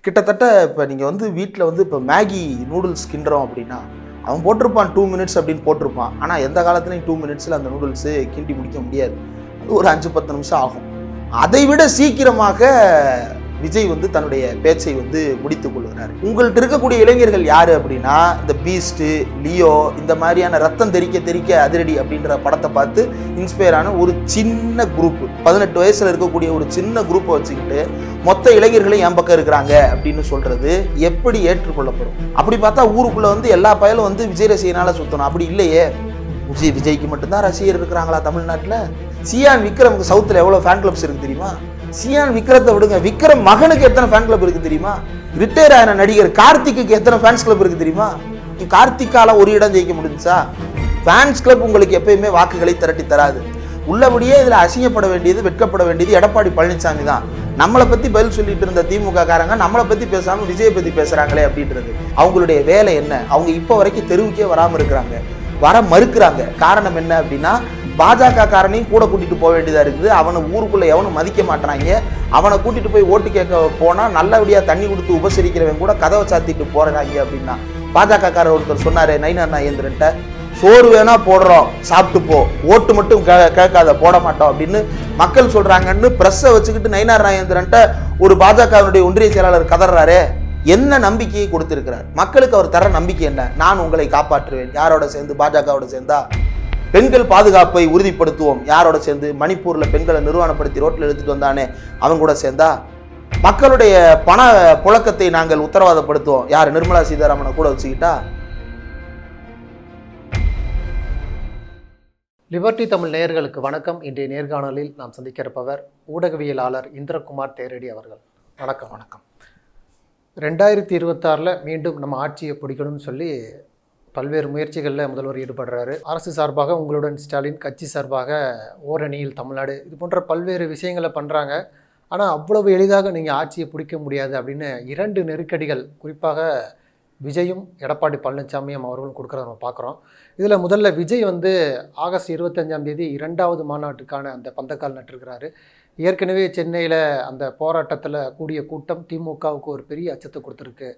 கிட்டத்தட்ட இப்போ நீங்கள் வந்து வீட்டில் வந்து இப்போ மேகி நூடுல்ஸ் கிண்டுறோம் அப்படின்னா அவன் போட்டிருப்பான் டூ மினிட்ஸ் அப்படின்னு போட்டிருப்பான். ஆனால் எந்த காலத்துலையும் டூ மினிட்ஸில் அந்த நூடுல்ஸு கிண்டி முடிக்க முடியாது. அது ஒரு அஞ்சு பத்து நிமிஷம் ஆகும். அதை விட சீக்கிரமாக விஜய் வந்து தன்னுடைய பேச்சை வந்து முடித்துக் கொள்கிறார். உங்கள்கிட்ட இருக்கக்கூடிய இளைஞர்கள் யாரு அப்படின்னா இந்த பீஸ்ட் லியோ இந்த மாதிரியான ரத்தம் தெறிக்க தெறிக்க அதிரடி அப்படின்ற படத்தை பார்த்து இன்ஸ்பயர் ஆன ஒரு சின்ன குரூப் பதினெட்டு வயசுல இருக்கக்கூடிய ஒரு சின்ன குரூப்பை வச்சுக்கிட்டு மொத்த இளைஞர்களும் என் பக்கம் இருக்கிறாங்க அப்படின்னு சொல்றது எப்படி ஏற்றுக்கொள்ளப்படும்? அப்படி பார்த்தா ஊருக்குள்ள வந்து எல்லா பயலும் வந்து விஜய் ரசிகனால சுத்தணும். அப்படி இல்லையே. விஜய் விஜய்க்கு மட்டும்தான் ரசிகர் இருக்கிறாங்களா தமிழ்நாட்டில்? சியான் விக்ரமுக்கு சவுத்தில் எவ்வளோ ஃபேன் கிளப்ஸ் இருக்கு தெரியுமா? சியான் விக்ரத்தை விடுங்க. விக்ரம் மகனுக்கு எத்தனை ஃபேன் கிளப் இருக்கு தெரியுமா? ரிட்டையர் ஆன நடிகர் கார்த்திக்கு எத்தனை ஃபேன்ஸ் கிளப் இருக்கு தெரியுமா? கார்த்திக்கால ஒரு இடம் ஜெயிக்க முடிஞ்சுச்சா? ஃபேன்ஸ் கிளப் உங்களுக்கு எப்பயுமே வாக்குகளை திரட்டி தராது. உள்ளபடியே இதில் அசிங்கப்பட வேண்டியது வெட்கப்பட வேண்டியது எடப்பாடி பழனிசாமி தான். நம்மளை பற்றி பதில் சொல்லிட்டு இருந்த திமுக காரங்க நம்மளை பற்றி பேசாமல் விஜயை பற்றி பேசுகிறாங்களே அப்படின்றது. அவங்களுடைய வேலை என்ன? அவங்க இப்போ வரைக்கும் தெருவுக்கே வராமல் இருக்கிறாங்க. வர மறுக்கிறாங்க. காரணம் என்ன அப்படின்னா பாஜக காரனையும் கூட கூட்டிட்டு போக வேண்டியதா இருக்குது. அவனை ஊருக்குள்ள எவனும் மதிக்க மாட்டாங்க அவனை கூட்டிட்டு போய் ஓட்டு கேட்க போனா நல்லபடியா தண்ணி கொடுத்து உபசரிக்கிறவன் கூட கதவை சாத்திட்டு போறாங்க அப்படின்னா பாஜக காரர் ஒருத்தர் சொன்னாரு நைனா நாயந்திரன்ட்ட சோறு வேணா போடுறோம் சாப்பிட்டு போ. ஓட்டு மட்டும் கே- கேட்காத போட மாட்டோம் அப்படின்னு மக்கள் சொல்றாங்கன்னு பிரஸ்ஸை வச்சுக்கிட்டு நயினார் நாயந்திரன்ட்ட ஒரு பாஜகவினுடைய ஒன்றிய செயலாளர் கதறாரே என்ன நம்பிக்கையை கொடுத்திருக்கிறார்? மக்களுக்கு அவர் தர நம்பிக்கை என்ன? நான் உங்களை காப்பாற்றுவேன். யாரோட சேர்ந்து? பாஜகவோட சேர்ந்தா? பெண்கள் பாதுகாப்பை உறுதிப்படுத்துவோம். யாரோட சேர்ந்து? மணிப்பூர்ல பெண்களை நிர்வாணப்படுத்தி ரோட்ல எடுத்துட்டு வந்தானே அவன் கூட சேர்ந்தா? மக்களுடைய பண புழக்கத்தை நாங்கள் உத்தரவாதப்படுத்துவோம். யார்? நிர்மலா சீதாராமனை கூட வச்சுக்கிட்டா? லிபர்டி தமிழ் நேயர்களுக்கு வணக்கம். இன்றைய நேர்காணலில் நாம் சந்திக்க இருப்பவர் ஊடகவியலாளர் இந்திரகுமார் தேரடி அவர்கள். வணக்கம். வணக்கம். ரெண்டாயிரத்தி இருபத்தாறில் மீண்டும் நம்ம ஆட்சியை பிடிக்கணும்னு சொல்லி பல்வேறு முயற்சிகளில் முதல்வர் ஈடுபடுறாரு. அரசு சார்பாக உங்களுடன் ஸ்டாலின் கட்சி சார்பாக ஓரணியில் தமிழ்நாடு இது போன்ற பல்வேறு விஷயங்களை பண்ணுறாங்க ஆனால் அவ்வளவு எளிதாக நீங்கள் ஆட்சியை பிடிக்க முடியாது அப்படின்னு இரண்டு நெருக்கடிகள் குறிப்பாக விஜயும் எடப்பாடி பழனிசாமியும் அவர்களும் கொடுக்குறத நம்ம பார்க்குறோம் இதில் முதல்ல விஜய் வந்து ஆகஸ்ட் இருபத்தஞ்சாம் தேதி இரண்டாவது மாநாட்டுக்கான அந்த பந்தக்கால் நட்டிருக்கிறாரு. ஏற்கனவே சென்னையில் அந்த போராட்டத்தில் கூடிய கூட்டம் திமுகவுக்கு ஒரு பெரிய அச்சத்தை கொடுத்துருக்கு.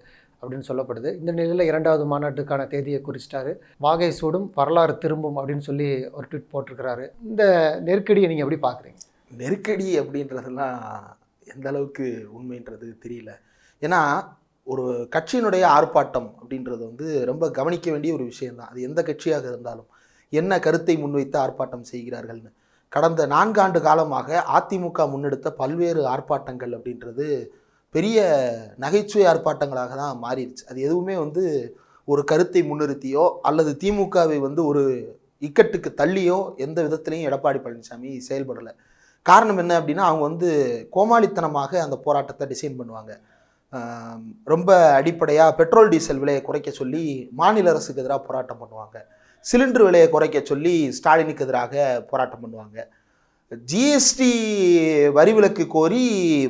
அப்படின்னு சொல்லப்படுது. இந்த நிலையில் இரண்டாவது மாநாட்டுக்கான தேதியை குறிச்சிட்டாரு. வாகை சூடும் வரலாறு திரும்பும் அப்படின்னு சொல்லி ஒரு ட்வீட் போட்டிருக்கிறாரு. இந்த நெருக்கடியை நீங்கள் எப்படி பார்க்குறீங்க நெருக்கடி அப்படின்றதெல்லாம் எந்த அளவுக்கு உண்மைன்றது தெரியல. ஏன்னா ஒரு கட்சியினுடைய ஆர்ப்பாட்டம் அப்படின்றது வந்து ரொம்ப கவனிக்க வேண்டிய ஒரு விஷயம்தான். அது எந்த கட்சியாக இருந்தாலும் என்ன கருத்தை முன்வைத்து ஆர்ப்பாட்டம் செய்கிறார்கள்னு. கடந்த நான்காண்டு காலமாக அதிமுக முன்னெடுத்த பல்வேறு ஆர்ப்பாட்டங்கள் அப்படின்றது பெரிய நகைச்சுவை ஆர்ப்பாட்டங்களாக தான் மாறிடுச்சு. அது எதுவுமே வந்து ஒரு கருத்தை முன்னிறுத்தியோ அல்லது திமுகவை வந்து ஒரு இக்கட்டுக்கு தள்ளியோ எந்த விதத்திலையும் எடப்பாடி பழனிசாமி செயல்படலை. காரணம் என்ன அப்படின்னா அவங்க வந்து கோமாளித்தனமாக அந்த போராட்டத்தை டிசைன் பண்ணுவாங்க. ரொம்ப அடிப்படையாக பெட்ரோல் டீசல் விலையை குறைக்க சொல்லி மாநில அரசுக்கு எதிராக போராட்டம் பண்ணுவாங்க. சிலிண்டர் விலையை குறைக்க சொல்லி ஸ்டாலினுக்கு எதிராக போராட்டம் பண்ணுவாங்க. ஜிஎஸ்டி வரி விலக்கு கோரி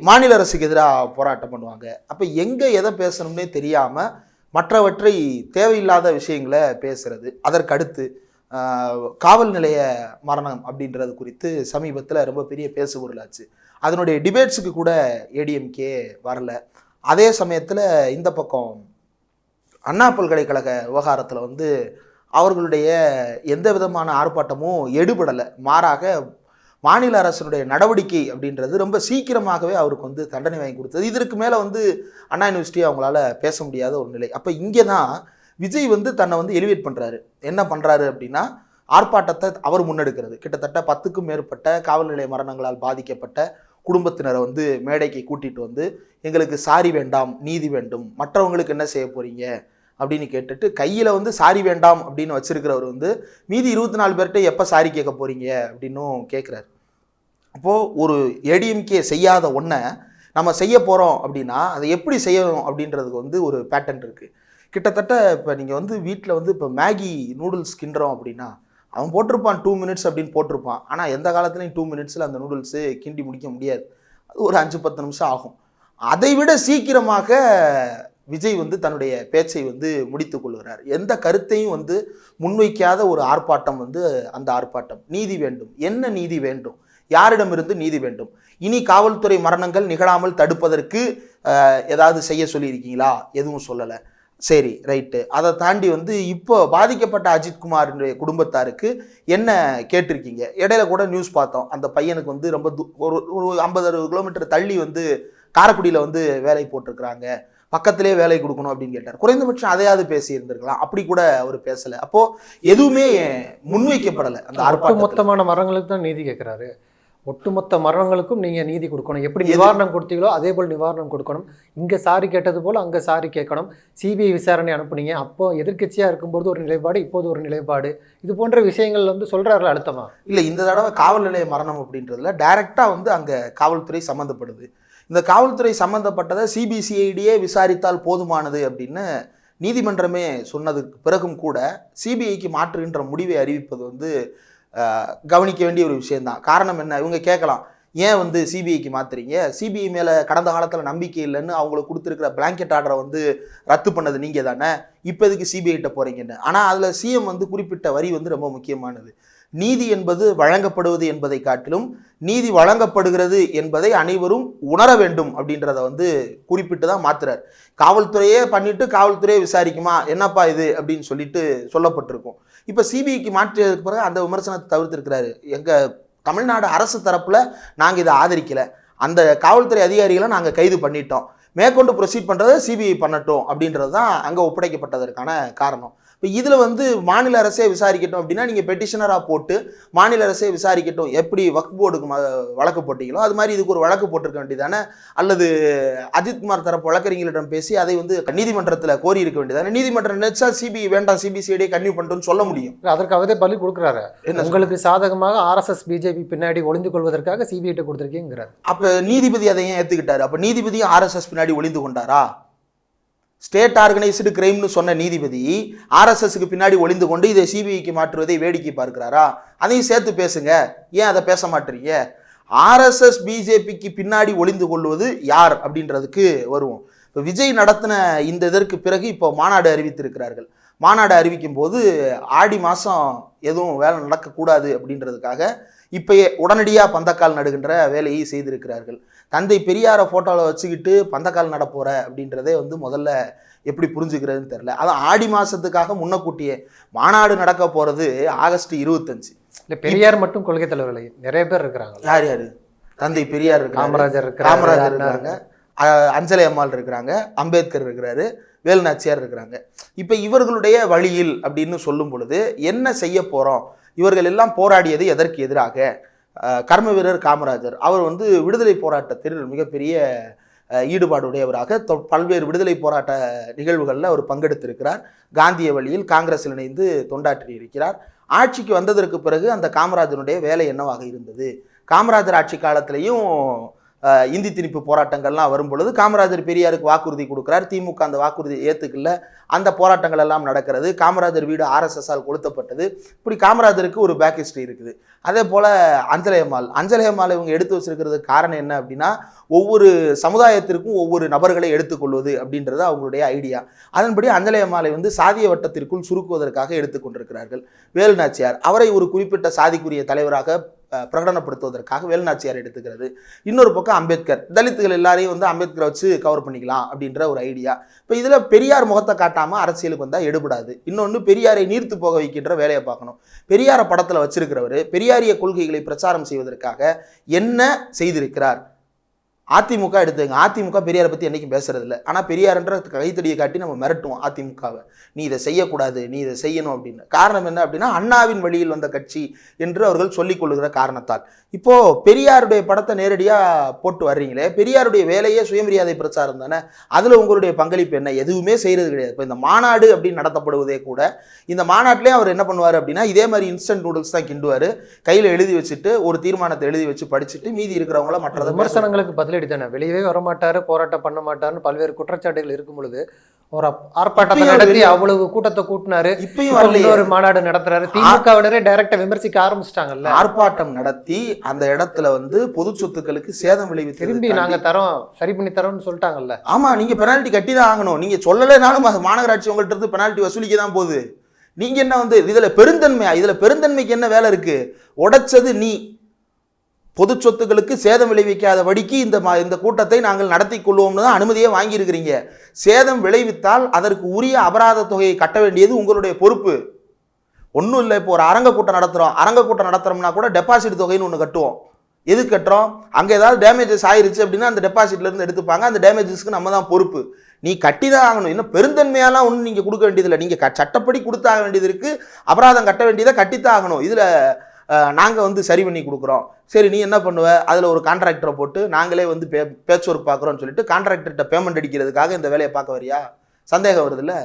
மாநில அரசுக்கு எதிராக போராட்டம் பண்ணுவாங்க. அப்போ எங்கே எதை பேசணும்னே தெரியாமல் மற்றவற்றை தேவையில்லாத விஷயங்களை பேசுறது. அதற்கடுத்து காவல் நிலைய மரணம் அப்படின்றது குறித்து சமீபத்தில் ரொம்ப பெரிய பேசுபொருளாச்சு அதனுடைய டிபேட்ஸுக்கு கூட ஏடிஎம்கே வரல. அதே சமயத்தில் இந்த பக்கம் அண்ணா பல்கலைக்கழக விவகாரத்தில் வந்து அவர்களுடைய எந்த விதமான ஆர்ப்பாட்டமும் எடுபடலை. மாறாக மாநில அரசினுடைய நடவடிக்கை அப்படின்றது ரொம்ப சீக்கிரமாகவே அவருக்கு வந்து தண்டனை வாங்கி கொடுத்தது. இதற்கு மேலே வந்து அண்ணா யூனிவர்சிட்டி அவங்களால பேச முடியாத ஒரு நிலை. அப்போ இங்கே தான் விஜய் வந்து தன்னை வந்து எலிவேட் பண்ணுறாரு என்ன பண்ணுறாரு அப்படின்னா ஆர்ப்பாட்டத்தை அவர் முன்னெடுக்கிறது. கிட்டத்தட்ட பத்துக்கும் மேற்பட்ட காவல் நிலைய மரணங்களால் பாதிக்கப்பட்ட குடும்பத்தினரை வந்து மேடைக்கு கூட்டிகிட்டு வந்து எங்களுக்கு சாரி வேண்டாம் நீதி வேண்டும் மற்றவங்களுக்கு என்ன செய்ய போகிறீங்க அப்படின்னு கேட்டுட்டு கையில் வந்து சாரி வேண்டாம் அப்படின்னு வச்சுருக்கிறவர் வந்து மீதி இருபத்தி நாலு பேர்கிட்ட எப்போ சாரி கேட்க போகிறீங்க அப்படின்னும் கேட்குறாரு இப்போது ஒரு ஏடிஎம்கே செய்யாத ஒன்றை நம்ம செய்ய போகிறோம் அப்படின்னா அதை எப்படி செய்யணும் அப்படின்றதுக்கு வந்து ஒரு பேட்டர்ன் இருக்குது கிட்டத்தட்ட இப்போ நீங்கள் வந்து வீட்டில் வந்து இப்போ மேகி நூடுல்ஸ் கிண்டுறோம் அப்படின்னா அவன் போட்டிருப்பான் டூ மினிட்ஸ் அப்படின்னு போட்டிருப்பான். ஆனால் எந்த காலத்துலையும் டூ மினிட்ஸில் அந்த நூடுல்ஸு கிண்டி முடிக்க முடியாது. அது ஒரு அஞ்சு பத்து நிமிஷம் ஆகும். அதை விட சீக்கிரமாக விஜய் வந்து தன்னுடைய பேச்சை வந்து முடித்து கொள்கிறார். எந்த கருத்தையும் வந்து முன்வைக்காத ஒரு ஆர்ப்பாட்டம் வந்து அந்த ஆர்ப்பாட்டம். நீதி வேண்டும். என்ன நீதி வேண்டும்? யாரிடமிருந்து நீதி வேண்டும்? இனி காவல்துறை மரணங்கள் நிகழாமல் தடுப்பதற்கு ஏதாவது செய்ய சொல்லியிருக்கீங்களா? எதுவும் சொல்லலை. சரி ரைட்டு. அதை தாண்டி வந்து இப்போ பாதிக்கப்பட்ட அஜித்குமாரினுடைய குடும்பத்தாருக்கு என்ன கேட்டிருக்கீங்க? இடையில கூட நியூஸ் பார்த்தோம். அந்த பையனுக்கு வந்து ரொம்ப தூ- ஒரு ஒரு ஐம்பது அறுபது கிலோமீட்டர் தள்ளி வந்து காரக்குடியில் வந்து வேலை போட்டிருக்கிறாங்க. பக்கத்திலே வேலை கொடுக்கணும் அப்படின்னு கேட்டார். குறைந்தபட்சம் அதையாவது பேசி இருந்திருக்கலாம். அப்படி கூட அவர் பேசல. அப்போ எதுவுமே முன்வைக்கப்படலை அந்த ஆர்ப்பாட்டத்தில். மொத்தமான மரங்களுக்கு தான் நீதி கேட்குறாரு. ஒட்டுமொத்த மரணங்களுக்கும் நீங்க நீதி கொடுக்கணும். எப்படி நிவாரணம் கொடுத்தீங்களோ அதே போல் நிவாரணம் கொடுக்கணும். இங்க சாரி கேட்டது போல் அங்க சாரி கேட்கணும். சிபிஐ விசாரணை அனுப்புனீங்க. அப்போ எதிர்க்கட்சியா இருக்கும்போது ஒரு நிலைப்பாடு இப்போது ஒரு நிலைப்பாடு. இது போன்ற விஷயங்கள் வந்து சொல்றாரு அழுத்தமா? இல்லை இந்த தடவை காவல் நிலைய மரணம் அப்படின்றதுல டைரெக்டாக வந்து அங்கே காவல்துறை சம்மந்தப்படுது இந்த காவல்துறை சம்மந்தப்பட்டதை சிபிசிஐடியே விசாரித்தால் போதுமானது அப்படின்னு நீதிமன்றமே சொன்னதுக்கு பிறகும் கூட சிபிஐக்கு மாற்றுகின்ற முடிவை அறிவிப்பது வந்து கவனிக்க வேண்டிய ஒரு விஷயந்தான் காரணம் என்ன? இவங்க கேட்கலாம் ஏன் வந்து சிபிஐக்கு மாத்துறீங்க? சிபிஐ மேலே கடந்த காலத்தில் நம்பிக்கை இல்லைன்னு அவங்களுக்கு கொடுத்துருக்கிற பிளாங்கெட் ஆர்டரை வந்து ரத்து பண்ணது நீங்கள் தானே? இப்போ எதுக்கு சிபிஐட்ட போகிறீங்கன்னு ஆனால் அதில் சிஎம் வந்து குறிப்பிட்ட வரி வந்து ரொம்ப முக்கியமானது. நீதி என்பது வழங்கப்படுவது என்பதை காட்டிலும் நீதி வழங்கப்படுகிறது என்பதை அனைவரும் உணர வேண்டும் அப்படின்றத வந்து குறிப்பிட்டு தான் மாத்துறார். காவல்துறையே பண்ணிட்டு காவல்துறையே விசாரிக்குமா? என்னப்பா இது? அப்படின்னு சொல்லிட்டு சொல்லப்பட்டிருக்கும். இப்போ சிபிஐக்கு மாற்றியதுக்கு பிறகு அந்த விமர்சனத்தை தவிர்த்திருக்கிறாரு. எங்கள் தமிழ்நாடு அரசு தரப்பில் நாங்கள் இதை ஆதரிக்கலை. அந்த காவல்துறை அதிகாரிகளை நாங்கள் கைது பண்ணிட்டோம். மேற்கொண்டு ப்ரொசீட் பண்ணுறதை சிபிஐ பண்ணட்டும் அப்படின்றது தான் அங்கே ஒப்படைக்கப்பட்டதற்கான காரணம். இப்போ இதில் வந்து மாநில அரசே விசாரிக்கட்டும் அப்படின்னா நீங்கள் பெட்டிஷனராக போட்டு மாநில அரசே விசாரிக்கட்டும் எப்படி வக்ஃப் போர்டுக்கு வழக்கு போட்டீங்களோ அது மாதிரி இதுக்கு ஒரு வழக்கு போட்டிருக்க வேண்டியதானே? அல்லது அஜித்குமார் தரப்பு வழக்கறிஞர்களிடம் பேசி அதை வந்து நீதிமன்றத்தில் கோரி இருக்க வேண்டியதானே? நீதிமன்றம் நினைச்சா சிபிஐ வேண்டாம் சிபிசிஐடியை கன்னியூ பண்ணிட்டுன்னு சொல்ல முடியும். அதற்கு அவரே பலி கொடுக்குறாரு. உங்களுக்கு சாதகமாக ஆர்எஸ்எஸ் பிஜேபி பின்னாடி ஒளிந்து கொள்வதற்காக சிபிஐட்ட கொடுத்துருக்கீங்கிறார். அப்ப நீதிபதி அதை ஏன் ஏத்துக்கிட்டாரு? அப்ப நீதிபதியும் ஆர்எஸ்எஸ் பின்னாடி ஒளிந்து கொண்டாரா? ஸ்டேட் ஆர்கனைஸ்டு கிரைம்னு சொன்ன நீதிபதி ஆர்எஸ்எஸ்க்கு பின்னாடி ஒளிந்து கொண்டு இதை சிபிஐக்கு மாற்றுவதை வேடிக்கை பார்க்கிறாரா? அதையும் சேர்த்து பேசுங்க. ஏன் அதை பேச மாட்டீங்க ஆர்எஸ்எஸ் பிஜேபிக்கு பின்னாடி ஒளிந்து கொள்வது யார் அப்படின்றதுக்கு வருவோம். இப்போ விஜய் நடத்தின இந்த இதற்கு பிறகு இப்போ மாநாடு அறிவித்திருக்கிறார்கள். மாநாடு அறிவிக்கும் போது ஆடி மாதம் எதுவும் வேலை நடக்கக்கூடாது அப்படின்றதுக்காக இப்பயே உடனடியாக பந்தக்கால் நடுகின்ற வேலையை செய்திருக்கிறார்கள். தந்தை பெரியாரை ஃபோட்டோவில் வச்சுக்கிட்டு பந்தக்கால் நட போற அப்படின்றதே வந்து முதல்ல எப்படி புரிஞ்சுக்கிறதுன்னு தெரில அதான் ஆடி மாதத்துக்காக முன்னக்கூட்டியே மாநாடு நடக்க போகிறது ஆகஸ்ட் இருபத்தஞ்சு. இல்ல பெரியார் மட்டும் கொள்கை தலைவர்கள் நிறைய பேர் இருக்கிறாங்க. யார் யார்? தந்தை பெரியார் காமராஜர் காமராஜர் இருக்காங்க அஹ் அஞ்சலி அம்மாள் இருக்கிறாங்க. அம்பேத்கர் இருக்கிறாரு. வேலுநாச்சியார் இருக்கிறாங்க. இப்போ இவர்களுடைய வழியில் அப்படின்னு சொல்லும் பொழுது என்ன செய்ய போகிறோம் இவர்கள் எல்லாம் போராடியது எதற்கு எதிராக? கர்ம வீரர் காமராஜர். அவர் வந்து விடுதலை போராட்டத்தில் மிகப்பெரிய ஈடுபாடுடையவராக தொ- பல்வேறு விடுதலை போராட்ட நிகழ்வுகளில் அவர் பங்கெடுத்திருக்கிறார். காந்திய வழியில் காங்கிரஸில் இணைந்து தொண்டாற்றி இருக்கிறார் ஆட்சிக்கு வந்ததற்கு பிறகு அந்த காமராஜனுடைய வேலை என்னவாக இருந்தது? காமராஜர் ஆட்சி காலத்திலையும் இந்தி திணிப்பு போராட்டங்கள்லாம் வரும் பொழுது காமராஜர் பெரியாருக்கு வாக்குறுதி கொடுக்குறார். திமுக அந்த வாக்குறுதி ஏற்றுக்கல அந்த போராட்டங்கள் எல்லாம் நடக்கிறது. காமராஜர் வீடு ஆர்எஸ்எஸ்ஸால் கொளுத்தப்பட்டது. இப்படி காமராஜருக்கு ஒரு பேக் ஹிஸ்ட்ரி இருக்குது. அதே போல் அஞ்சலை அம்மாள். இவங்க எடுத்து வச்சிருக்கிறதுக்கு காரணம் என்ன அப்படின்னா ஒவ்வொரு சமுதாயத்திற்கும் ஒவ்வொரு நபர்களை எடுத்துக்கொள்வது அப்படின்றது அவங்களுடைய ஐடியா. அதன்படி அஞ்சலை வந்து சாதிய வட்டத்திற்குள் சுருக்குவதற்காக எடுத்துக்கொண்டிருக்கிறார்கள் வேலுநாச்சியார். அவரை ஒரு குறிப்பிட்ட சாதிக்குரிய தலைவராக பிரகடனப்படுத்துவதற்காக வேலுநாச்சியார் எடுத்துக்கிறது. இன்னொரு பக்கம் அம்பேத்கர். தலித்துகள் எல்லாரையும் வந்து அம்பேத்கரை வச்சு கவர் பண்ணிக்கலாம் அப்படின்ற ஒரு ஐடியா இப்போ இதில் பெரியார் முகத்தை காட்டாமல் அரசியலுக்கு வந்தால் எடுபடாது. இன்னொன்று பெரியாரை நீர்த்து போக வைக்கின்ற வேலையை பார்க்கணும். பெரியாரை படத்தில் வச்சிருக்கிறவர் பெரியாரிய கொள்கைகளை பிரச்சாரம் செய்வதற்காக என்ன செய்திருக்கிறார்? அதிமுக எடுத்துங்க அதிமுக பெரியாரை பற்றி என்றைக்கும் பேசுறதில்ல. இல்லை ஆனால் பெரியார்ன்ற கைத்தடியை காட்டி நம்ம மிரட்டுவோம் அதிமுகவை. நீ இதை செய்யக்கூடாது நீ இதை செய்யணும் அப்படின்னு. காரணம் என்ன அப்படின்னா அண்ணாவின் வழியில் வந்த கட்சி என்று அவர்கள் சொல்லிக்கொள்ளுகிற காரணத்தால். இப்போது பெரியாருடைய படத்தை நேரடியாக போட்டு வர்றீங்களே பெரியாருடைய வேலையே சுயமரியாதை பிரச்சாரம் தானே? அதில் உங்களுடைய பங்களிப்பு என்ன? எதுவுமே செய்கிறது கிடையாது. இப்போ இந்த மாநாடு அப்படின்னு நடத்தப்படுவதே கூட இந்த மாநாட்டிலே அவர் என்ன பண்ணுவார் அப்படின்னா இதே மாதிரி இன்ஸ்டன்ட் நூடுல்ஸ் தான் கிண்டுவார். கையில் எழுதி வச்சுட்டு ஒரு தீர்மானத்தை எழுதி வச்சு படிச்சுட்டு மீதி இருக்கிறவங்கள மற்ற விமர்சனங்களுக்கு பதில் பதிலடி தானே வெளியவே வரமாட்டாரு போராட்டம் பண்ண மாட்டாருன்னு பல்வேறு குற்றச்சாட்டுகள் இருக்கும் பொழுது ஒரு ஆர்ப்பாட்டத்தை நடத்தி அவ்வளவு கூட்டத்தை கூட்டினாரு. இப்பயும் இன்னொரு மாநாடு நடத்துறாரு. திமுகவினரே டைரக்டா விமர்சிக்க ஆரம்பிச்சிட்டாங்கல்ல. ஆர்ப்பாட்டம் நடத்தி அந்த இடத்துல வந்து பொது சொத்துக்களுக்கு சேதம் விளைவித்து திரும்பி நாங்க தரோம் சரி பண்ணி தரோம்னு சொல்லிட்டாங்கல்ல. ஆமா நீங்க பெனால்ட்டி கட்டி தான் ஆகணும். நீங்க சொல்லலைனாலும் மாநகராட்சி உங்கள்ட்ட இருந்து பெனால்ட்டி வசூலிக்க தான் போகுது. நீங்க என்ன வந்து இதுல பெருந்தன்மையா? இதுல பெருந்தன்மைக்கு என்ன வேலை இருக்கு? உடைச்சது நீ. பொது சொத்துக்களுக்கு சேதம் விளைவிக்காத வடிக்கு இந்த மா இந்த கூட்டத்தை நாங்கள் நடத்தி கொள்வோம்னு தான் அனுமதியே வாங்கியிருக்கிறீங்க. சேதம் விளைவித்தால் அதற்கு உரிய அபராத தொகையை கட்ட வேண்டியது உங்களுடைய பொறுப்பு. ஒன்றும் இல்லை இப்போ ஒரு அரங்க கூட்டம் நடத்துகிறோம் அரங்க கூட்டம் நடத்துகிறோம்னா கூட டெபாசிட் தொகைன்னு ஒன்று கட்டுவோம். எது கட்டுறோம்? அங்கே ஏதாவது டேமேஜஸ் ஆயிருச்சு அப்படின்னா அந்த டெபாசிட்லேருந்து எடுத்துப்பாங்க. அந்த டேமேஜஸ்க்கு நம்ம தான் பொறுப்பு. நீ கட்டி தான் ஆகணும். இன்னும் பெருந்தன்மையாலாம் ஒன்றும் நீங்கள் கொடுக்க வேண்டியதில்லை. நீங்கள் க சட்டப்படி கொடுத்தாக வேண்டியது இருக்குது அபராதம் கட்ட வேண்டியதை கட்டித்தான் ஆகணும். இதில் நாங்கள் வந்து சரி பண்ணி கொடுக்குறோம். சரி நீ என்ன பண்ணுவ? அதில் ஒரு கான்ட்ராக்டரை போட்டு நாங்களே வந்து பே பேச்சுவொர்க் பார்க்குறோம்னு சொல்லிட்டு கான்ட்ராக்டர்கிட்ட பேமெண்ட் அடிக்கிறதுக்காக இந்த வேலையை பார்க்க வரியா? சந்தேகம் வருதுல்ல?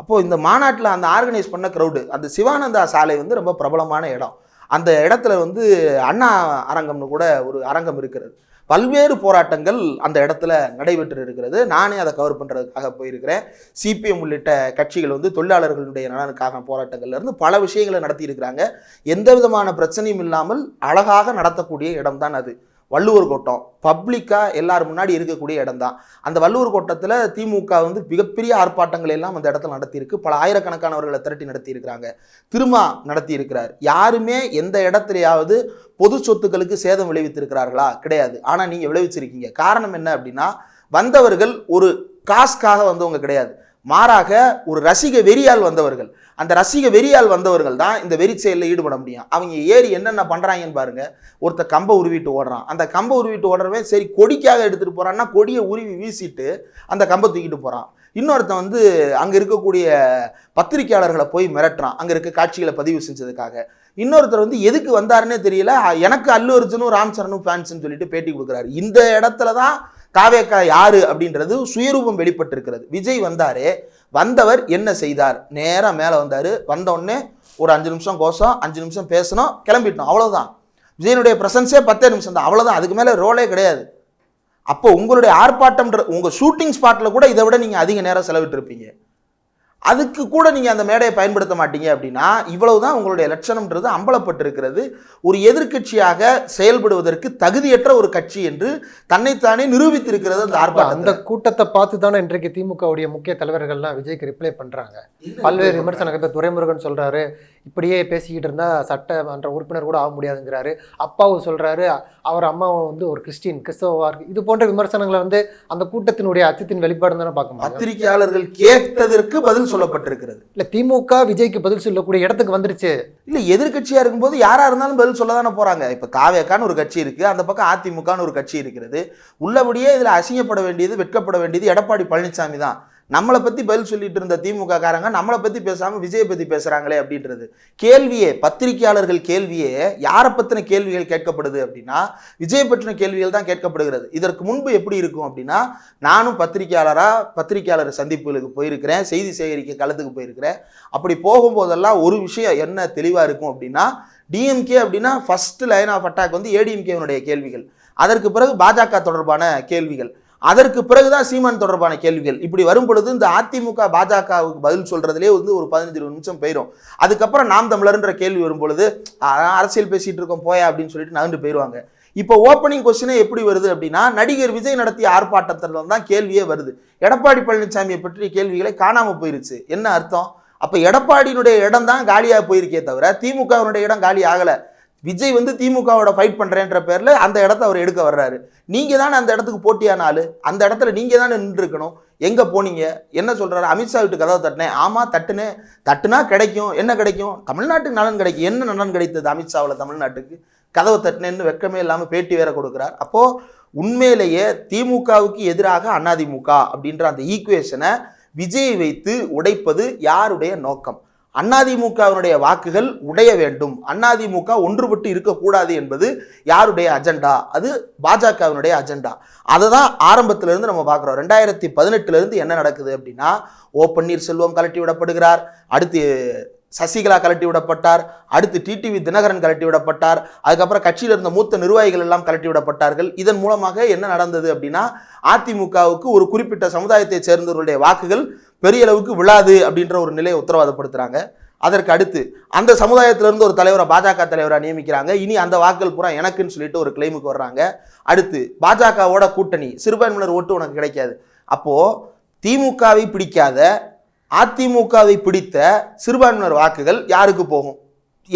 அப்போது இந்த மாநாட்டில் அந்த ஆர்கனைஸ் பண்ண க்ரௌடு அந்த சிவானந்தா சாலை வந்து ரொம்ப பிரபலமான இடம். அந்த இடத்துல வந்து அண்ணா அரங்கம்னு கூட ஒரு அரங்கம் இருக்கிறது. பல்வேறு போராட்டங்கள் அந்த இடத்துல நடைபெற்று இருக்கிறது நானே அதை கவர் பண்ணுறதுக்காக போயிருக்கிறேன். சிபிஎம் உள்ளிட்ட கட்சிகள் வந்து தொழிலாளர்களுடைய நலனுக்காக போராட்டங்கள்லேருந்து பல விஷயங்களை நடத்தி இருக்கிறாங்க எந்த விதமான பிரச்சனையும் இல்லாமல் அழகாக நடத்தக்கூடிய இடம்தான் அது. வள்ளுவர் கோட்டம். பப்ளிக்காக எல்லார் முன்னாடி இருக்கக்கூடிய இடம் தான் அந்த வள்ளுவர் கோட்டத்தில் திமுக வந்து மிகப்பெரிய ஆர்ப்பாட்டங்கள் எல்லாம் அந்த இடத்துல நடத்தியிருக்கு. பல ஆயிரக்கணக்கானவர்களை திரட்டி நடத்தியிருக்கிறாங்க. திருமா நடத்தியிருக்கிறார். யாருமே எந்த இடத்துலையாவது பொது சொத்துக்களுக்கு சேதம் விளைவித்திருக்கிறார்களா? கிடையாது. ஆனால் நீங்கள் விளைவிச்சிருக்கீங்க. காரணம் என்ன அப்படின்னா வந்தவர்கள் ஒரு காசுக்காக வந்தவங்க கிடையாது. மாறாக ஒரு ரசிக வெறியால் வந்தவர்கள். அந்த ரசிக வெறியால் வந்தவர்கள் தான் இந்த வெறி செயலில் ஈடுபட முடியும். அவங்க ஏறி என்னென்ன பண்ணுறாங்கன்னு பாருங்க. ஒருத்த கம்பை உருவிட்டு ஓடுறான். அந்த கம்பை உருவிட்டு ஓடுறவன் சரி கொடிக்காக எடுத்துகிட்டு போகிறான்னா கொடியை உருவி வீசிட்டு அந்த கம்பை தூக்கிட்டு போகிறான் இன்னொருத்தன் வந்து அங்கே இருக்கக்கூடிய பத்திரிக்கையாளர்களை போய் மிரட்டுறான். அங்கே இருக்க காட்சிகளை பதிவு செஞ்சதுக்காக. இன்னொருத்தர் வந்து எதுக்கு வந்தாருன்னே தெரியல. எனக்கு அல்லு அர்ஜுனும் ராம் சரணும் ஃபேன்ஸ்னு சொல்லிட்டு பேட்டி கொடுக்குறாரு. இந்த இடத்துல தான் காவேக்கா யாரு அப்படின்றது சுயரூபம் வெளிப்பட்டிருக்கிறது. விஜய் வந்தாரே வந்தவர் என்ன செய்தார்? நேரா மேலே வந்தார். வந்த ஒரு அஞ்சு நிமிஷம் கோஷம் அஞ்சு நிமிஷம் பேசணும் கிளம்பிட்டோம். அவ்வளவுதான். விஜயனுடைய பிரசன்ஸே பத்தே நிமிஷம் தான் அவ்வளவுதான். அதுக்கு மேலே ரோலே கிடையாது. அப்போ உங்களுடைய ஆர்ப்பாட்டம்ன்ற உங்க ஷூட்டிங் ஸ்பாட்ல கூட இதை விட நீங்க அதிக நேரம் செலவிட்டிருப்பீங்க. அதுக்கு கூட நீங்க அந்த மேடையை பயன்படுத்த மாட்டீங்க அப்படின்னா இவ்வளவுதான் உங்களுடைய லட்சணம்ன்றது அம்பலப்பட்டிருக்கிறது. ஒரு எதிர்க்கட்சியாக செயல்படுவதற்கு தகுதியற்ற ஒரு கட்சி என்று தன்னைத்தானே நிரூபித்திருக்கிறது அந்த அந்த ஆர்ப்பாட்டம் கூட்டத்தை பார்த்து தானே இன்றைக்கு திமுகவுடைய முக்கிய தலைவர்கள்லாம் விஜய்க்கு ரிப்ளை பண்றாங்க. பல்வேறு விமர்சனங்கள் துரைமுருகன் சொல்றாரு இப்படியே பேசிக்கிட்டு இருந்தா சட்டமன்ற உறுப்பினர் கூட ஆக முடியாதுங்கிறாரு. அப்பாவும் சொல்றாரு அவர் அம்மாவும் வந்து ஒரு கிறிஸ்டின் கிறிஸ்தவா இருக்கு. இது போன்ற விமர்சனங்களை வந்து அந்த கூட்டத்தினுடைய அச்சத்தின் வெளிப்பாடு தானே பார்க்க பத்திரிகையாளர்கள் கேட்டதற்கு பதில் சொல்லப்பட்டிருக்கிறது. இல்ல திமுக விஜய்க்கு பதில் சொல்லக்கூடிய இடத்துக்கு வந்துருச்சு. இல்ல எதிர்க்கட்சியா இருக்கும்போது யாரா இருந்தாலும் பதில் சொல்ல தானே போறாங்க. இப்ப காவேக்கான்னு ஒரு கட்சி இருக்கு அந்த பக்கம் அதிமுகன்னு ஒரு கட்சி இருக்கிறது. உள்ளபடியே இதுல அசிங்கப்பட வேண்டியது வெட்கப்பட வேண்டியது எடப்பாடி பழனிசாமி தான். நம்மளை பற்றி பதில் சொல்லிட்டு இருந்த திமுக காரங்க நம்மளை பற்றி பேசாமல் விஜயை பற்றி பேசுகிறாங்களே அப்படின்றது. கேள்வியே பத்திரிகையாளர்கள் கேள்வியே யாரை பற்றின கேள்விகள் கேட்கப்படுது அப்படின்னா விஜய் பற்றின கேள்விகள் தான் கேட்கப்படுகிறது. இதற்கு முன்பு எப்படி இருக்கும் அப்படின்னா நானும் பத்திரிகையாளராக பத்திரிகையாளர் சந்திப்புகளுக்கு போயிருக்கிறேன் செய்தி சேகரிக்க களத்துக்கு போயிருக்கிறேன். அப்படி போகும்போதெல்லாம் ஒரு விஷயம் என்ன தெளிவாக இருக்கும் அப்படின்னா டிஎம்கே அப்படின்னா ஃபஸ்ட்டு லைன் ஆஃப் அட்டாக் வந்து ஏடிஎம்கேனுடைய கேள்விகள். அதற்கு பிறகு பாஜக தொடர்பான கேள்விகள். அதற்கு பிறகுதான் சீமான் தொடர்பான கேள்விகள். இப்படி வரும் பொழுது இந்த அதிமுக பாஜகவுக்கு பதில் சொல்றதுலேயே வந்து ஒரு பதினஞ்சு இருபது நிமிஷம் போயிடும் அதுக்கப்புறம் நாம் தமிழர்ன்ற கேள்வி வரும் பொழுது அரசியல் பேசிட்டு இருக்கோம் போயா? அப்படின்னு சொல்லிட்டு நகர்ந்து போயிடுவாங்க இப்போ ஓப்பனிங் கொஸ்டினே எப்படி வருது அப்படின்னா நடிகர் விஜய் நடத்திய ஆர்ப்பாட்டத்தில் தான் கேள்வியே வருது. எடப்பாடி பழனிசாமியை பற்றிய கேள்விகளை காணாமல் போயிருச்சு. என்ன அர்த்தம்? அப்போ எடப்பாடியினுடைய இடம் தான் காலியாக போயிருக்கே தவிர திமுகவினுடைய இடம் காலி ஆகலை. விஜய் வந்து திமுகவோட ஃபைட் பண்ணுறேன்ற பேரில் அந்த இடத்த அவர் எடுக்க வர்றாரு. நீங்கள் தானே அந்த இடத்துக்கு போட்டியான ஆள் அந்த இடத்துல நீங்கள் தானே நின்றுருக்கணும். எங்கே போனீங்க? என்ன சொல்கிறாரு அமித்ஷா வீட்டு கதவை தட்டினேன். ஆமாம் தட்டுனேன் தட்டுனா கிடைக்கும். என்ன கிடைக்கும்? தமிழ்நாட்டுக்கு நலன் கிடைக்கும் என்ன நலன் கிடைத்தது அமித்ஷாவில் தமிழ்நாட்டுக்கு? கதவை தட்டினேன்னு வெக்கமே இல்லாமல் பேட்டி வேற கொடுக்குறார். அப்போது உண்மையிலேயே திமுகவுக்கு எதிராக அதிமுக அப்படின்ற அந்த ஈக்குவேஷனை விஜயை வைத்து உடைப்பது யாருடைய நோக்கம்? அதிமுகவினுடைய வாக்குகள் உடைய வேண்டும். அதிமுக ஒன்றுபட்டு இருக்கக்கூடாது என்பது யாருடைய அஜெண்டா? அது பாஜகவினுடைய அஜெண்டா. அதை தான் ஆரம்பத்திலிருந்து நம்ம பார்க்குறோம். ரெண்டாயிரத்தி பதினெட்டுலேருந்து என்ன நடக்குது அப்படின்னா ஓ பன்னீர்செல்வம் கலட்டி விடப்படுகிறார் அடுத்து சசிகலா கலட்டி விடப்பட்டார் அடுத்து டிடிவி தினகரன் கலட்டி விடப்பட்டார் அதுக்கப்புறம் கட்சியில் இருந்த மூத்த நிர்வாகிகள் எல்லாம் கலட்டி விடப்பட்டார்கள். இதன் மூலமாக என்ன நடந்தது அப்படின்னா அதிமுகவுக்கு ஒரு குறிப்பிட்ட சமுதாயத்தைச் சேர்ந்தவர்களுடைய வாக்குகள் பெரிய அளவுக்கு விழாது அப்படின்ற ஒரு நிலையை உத்தரவாதப்படுத்துறாங்க. அதற்கு அடுத்து அந்த சமுதாயத்திலிருந்து ஒரு தலைவரை பாஜக தலைவராக நியமிக்கிறாங்க. இனி அந்த வாக்கள் பூரா எனக்குன்னு சொல்லிட்டு ஒரு கிளைமுக்கு வர்றாங்க. அடுத்து பாஜகவோட கூட்டணி சிறுபான்மையினர் ஓட்டு உனக்கு கிடைக்காது. அப்போது திமுகவை பிடிக்காத அதிமுகவை பிடித்த சிறுபான்மையினர் வாக்குகள் யாருக்கு போகும்?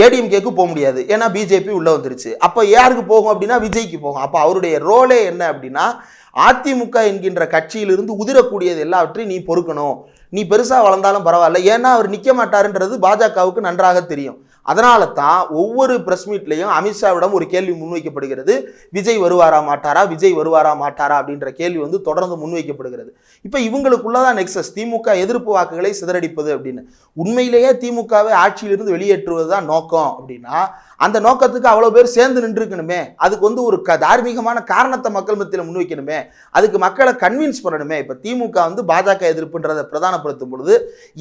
ஏடிஎம்கேக்கு போக முடியாது. ஏன்னா பிஜேபி உள்ளே வந்துருச்சு. அப்போ யாருக்கு போகும் அப்படின்னா விஜய்க்கு போகும். அப்போ அவருடைய ரோலே என்ன அப்படின்னா அதிமுக என்கின்ற கட்சியிலிருந்து உதிரக்கூடியது எல்லாவற்றையும் நீ பொறுக்கணும். நீ பெருசாக வளர்ந்தாலும் பரவாயில்ல. ஏன்னா அவர் நிற்க மாட்டாருன்றது பாஜகவுக்கு நன்றாக தெரியும். அதனால தான் ஒவ்வொரு பிரஸ் மீட்லையும் அமித்ஷாவிடம் ஒரு கேள்வி முன்வைக்கப்படுகிறது. விஜய் வருவாரா மாட்டாரா? விஜய் வருவாரா மாட்டாரா? அப்படின்ற கேள்வி வந்து தொடர்ந்து முன்வைக்கப்படுகிறது. இப்போ இவங்களுக்குள்ளதான் நெக்ஸஸ் திமுக எதிர்ப்பு வாக்குகளை சிதறடிப்பது அப்படின்னு. உண்மையிலேயே திமுகவை ஆட்சியிலிருந்து வெளியேற்றுவது தான் நோக்கம் அப்படின்னா அந்த நோக்கத்துக்கு அவ்வளோ பேர் சேர்ந்து நின்றுக்கணுமே அதுக்கு வந்து ஒரு க தார்மீகமான காரணத்தை மக்கள் மத்தியில் முன்வைக்கணுமே. அதுக்கு மக்களை கன்வின்ஸ் பண்ணணுமே. இப்போ திமுக வந்து பாஜக எதிர்ப்புன்றதை பிரச்சாரப்படுத்தும் பொழுது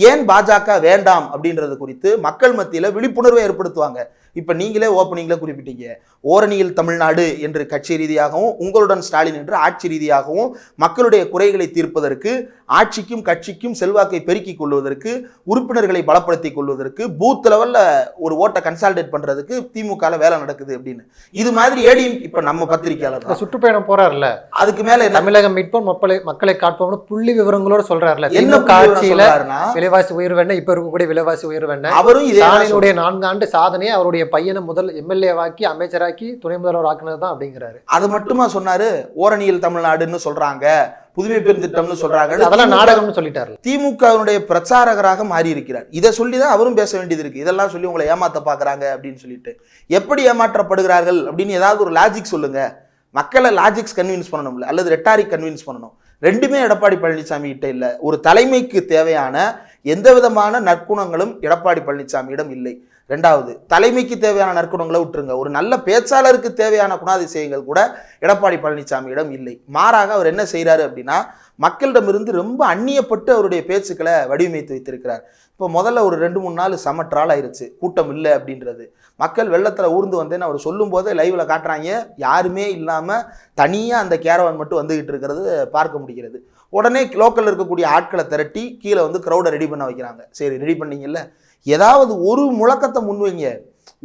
ஏன் பாஜக வேண்டாம் அப்படின்றது குறித்து மக்கள் மத்தியில் விழிப்புணர்வை ஏற்படுத்துவாங்க. இப்போ நீங்களே ஓப்பனிங்கில் குறிப்பிட்டீங்க. ஓரணியில் தமிழ்நாடு என்று கட்சி ரீதியாகவும் உங்களுடன் ஸ்டாலின் என்று ஆட்சி ரீதியாகவும் மக்களுடைய குறைகளை தீர்ப்பதற்கு ஆட்சிக்கும் கட்சிக்கும் செல்வாக்கை பெருக்கிக் கொள்வதற்கு உறுப்பினர்களை பலப்படுத்திக் கொள்வதற்கு பூத் லெவல்ல ஒரு ஓட்டை கன்சால்டேட் பண்றதுக்கு திமுக வேலை நடக்குது அப்படின்னு. இது மாதிரி ஏடிஎம் இப்ப நம்ம பத்திரிகையாளர். சுற்றுப்பயணம் போறாருல்ல. அதுக்கு மேல தமிழகம் மீட்போம் மக்களை மக்களை காட்போம்னு புள்ளி விவரங்களோட சொல்றாருல என்ன சொல்றாருன்னா, விலைவாசி உயர்வு என்ன? இப்ப இருக்கக்கூடிய விலைவாசி உயர்வு என்ன? அவரும் இதே நான்கு ஆண்டு சாதனையை அவருடைய பையனை முதல் எம்எல்ஏவாக்கி அமைச்சராக்கி துணை முதல்வர் ஆக்குனது தான் அப்படிங்கிறாரு. அது மட்டுமா சொன்னாரு? ஓரணியில் தமிழ்நாடுன்னு சொல்றாங்க. புதுமை பெருந்திட்டம்னு சொல்றாங்க அதெல்லாம் நாடகம்னு சொல்லிட்டாரு. திமுகவினுடைய பிரச்சாரகராக மாறி இருக்கிறார் இதை சொல்லி தான் அவரும் பேச வேண்டியது இருக்கு. இதெல்லாம் சொல்லி உங்களை ஏமாத்த பார்க்கறாங்க அப்படின்னு சொல்லிட்டு. எப்படி ஏமாற்றப்படுகிறார்கள் அப்படின்னு ஏதாவது ஒரு லாஜிக் சொல்லுங்க. மக்களை லாஜிக்ஸ் கன்வின்ஸ் பண்ணணும்ல அல்லது ரெட்டாரிக் கன்வின்ஸ் பண்ணணும். ரெண்டுமே எடப்பாடி பழனிசாமி கிட்ட இல்லை. ஒரு தலைமைக்கு தேவையான எந்த விதமான நற்குணங்களும் எடப்பாடி பழனிசாமியிடம் இல்லை. ரெண்டாவது தலைமைக்கு தேவையான நற்குணங்களை விட்டுருங்க ஒரு நல்ல பேச்சாளருக்கு தேவையான குணாதிசயங்கள் கூட எடப்பாடி பழனிசாமியிடம் இல்லை. மாறாக அவர் என்ன செய்கிறாரு அப்படின்னா மக்களிடமிருந்து ரொம்ப அந்நியப்பட்டு அவருடைய பேச்சுக்களை வடிவமைத்து வைத்திருக்கிறார். இப்போ முதல்ல ஒரு ரெண்டு மூணு நாள் செம ட்ரால் ஆயிருச்சு. கூட்டம் இல்லை அப்படின்றது. மக்கள் வெள்ளத்தில் ஊர்ந்து வந்தேன்னு அவர் சொல்லும் போதே லைவ்ல காட்டுறாங்க. யாருமே இல்லாமல் தனியாக அந்த கேரவன் மட்டும் வந்துகிட்டு இருக்கிறது பார்க்க முடிகிறது. உடனே லோக்கலில் இருக்கக்கூடிய ஆட்களை திரட்டி கீழே வந்து க்ரௌடை ரெடி பண்ண வைக்கிறாங்க. சரி ரெடி பண்ணீங்கல்ல? ஏதாவது ஒரு முழக்கத்தை முன்வைங்க.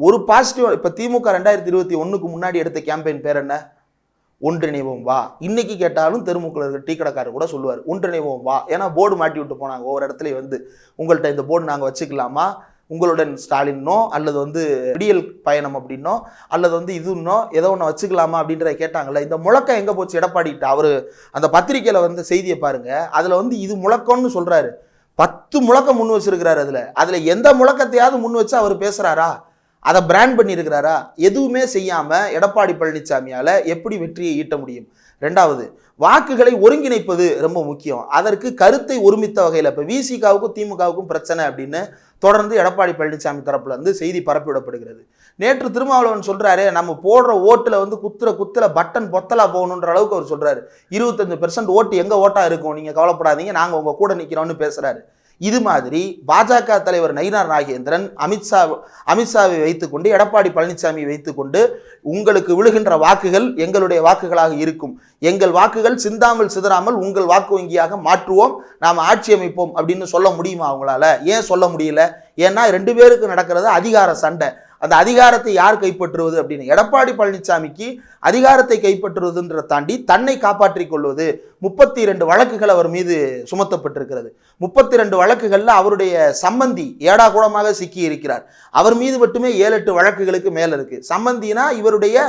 ஒரு பாசிட்டிவ் இப்போ திமுக ரெண்டாயிரத்தி இருபத்தி ஒன்றுக்கு முன்னாடி எடுத்த கேம்பெயின் பேர் என்ன? ஒன்றிணைவோம் வா. இன்னைக்கு கேட்டாலும் தெருமுக்கில் இருக்கிற டீ கடைக்காரர் கூட சொல்லுவார் ஒன்றிணைவோம் வா. ஏன்னா போர்டு மாட்டி விட்டு போனாங்க. ஒவ்வொரு இடத்துலையும் வந்து உங்கள்கிட்ட இந்த போர்டு நாங்கள் வச்சுக்கலாமா? உங்களுடன் ஸ்டாலின்னோ அல்லது வந்து விடியல் பயணம் அப்படின்னோ? அல்லது வந்து இதுன்னோ? ஏதோ ஒன்று வச்சுக்கலாமா? அப்படின்றத கேட்டாங்கல்ல. இந்த முழக்கம் எங்கே போச்சு? எடப்பாடிக்கிட்ட அவர் அந்த பத்திரிக்கையில் வந்து செய்தியை பாருங்கள் அதில் வந்து இது முழக்கம்னு சொல்கிறாரு பத்து முழக்கம் முன் வச்சிருக்கிறாரு அதில். அதில் எந்த முழக்கத்தையாவது முன் வச்சு அவர் பேசுகிறாரா அதை பிராண்ட் பண்ணியிருக்கிறாரா? எதுவுமே செய்யாமல் எடப்பாடி பழனிசாமியால் எப்படி வெற்றியை ஈட்ட முடியும்? ரெண்டாவது வாக்குகளை ஒருங்கிணைப்பது ரொம்ப முக்கியம். அதற்கு கருத்தை ஒருமித்த வகையில் இப்போ விசிகாவுக்கும் திமுகவுக்கும் பிரச்சனை அப்படின்னு தொடர்ந்து எடப்பாடி பழனிசாமி தரப்புல இருந்து செய்தி பரப்பிவிடப்படுகிறது. நேற்று திருமாவளவன் சொல்றாரு நம்ம போடுற ஓட்டுல வந்து குத்துற குத்துல பட்டன் பொத்தலா போகணுன்ற அளவுக்கு அவர் சொல்றாரு. இருபத்தஞ்சு பெர்சன்ட் ஓட்டு எங்க ஓட்டா இருக்கும்? நீங்க கவலைப்படாதீங்க நாங்க உங்க கூட நிக்கிறோம்னு பேசுறாரு. இது மாதிரி பாஜக தலைவர் நயினார் நாகேந்திரன் அமித்ஷா அமித்ஷாவை வைத்துக்கொண்டு எடப்பாடி பழனிசாமி வைத்துக்கொண்டு உங்களுக்கு விழுகின்ற வாக்குகள் எங்களுடைய வாக்குகளாக இருக்கும். எங்கள் வாக்குகள் சிந்தாமல் சிதறாமல் உங்கள் வாக்கு வங்கியாக மாற்றுவோம். நாம் ஆட்சி அமைப்போம் அப்படின்னு சொல்ல முடியுமா அவங்களால ஏன் சொல்ல முடியல? ஏன்னா ரெண்டு பேருக்கு நடக்கிறது அதிகார சண்டை. அந்த அதிகாரத்தை யார் கைப்பற்றுவது அப்படின்னு? எடப்பாடி பழனிசாமிக்கு அதிகாரத்தை கைப்பற்றுவதுன்ற தாண்டி தன்னை காப்பாற்றிக் கொள்வது. முப்பத்தி இரண்டு வழக்குகள் அவர் மீது சுமத்தப்பட்டிருக்கிறது. முப்பத்தி ரெண்டு வழக்குகளில் அவருடைய சம்பந்தி ஏடாகூடமாக சிக்கி இருக்கிறார் அவர் மீது மட்டுமே ஏழு எட்டு வழக்குகளுக்கு மேலே இருக்கு. சம்பந்தினா இவருடைய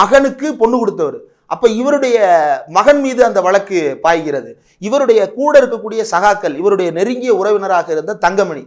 மகனுக்கு பொண்ணு கொடுத்தவர். அப்போ இவருடைய மகன் மீது அந்த வழக்கு பாய்கிறது. இவருடைய கூட இருக்கக்கூடிய சகாக்கள் இவருடைய நெருங்கிய உறவினராக இருந்த தங்கமணி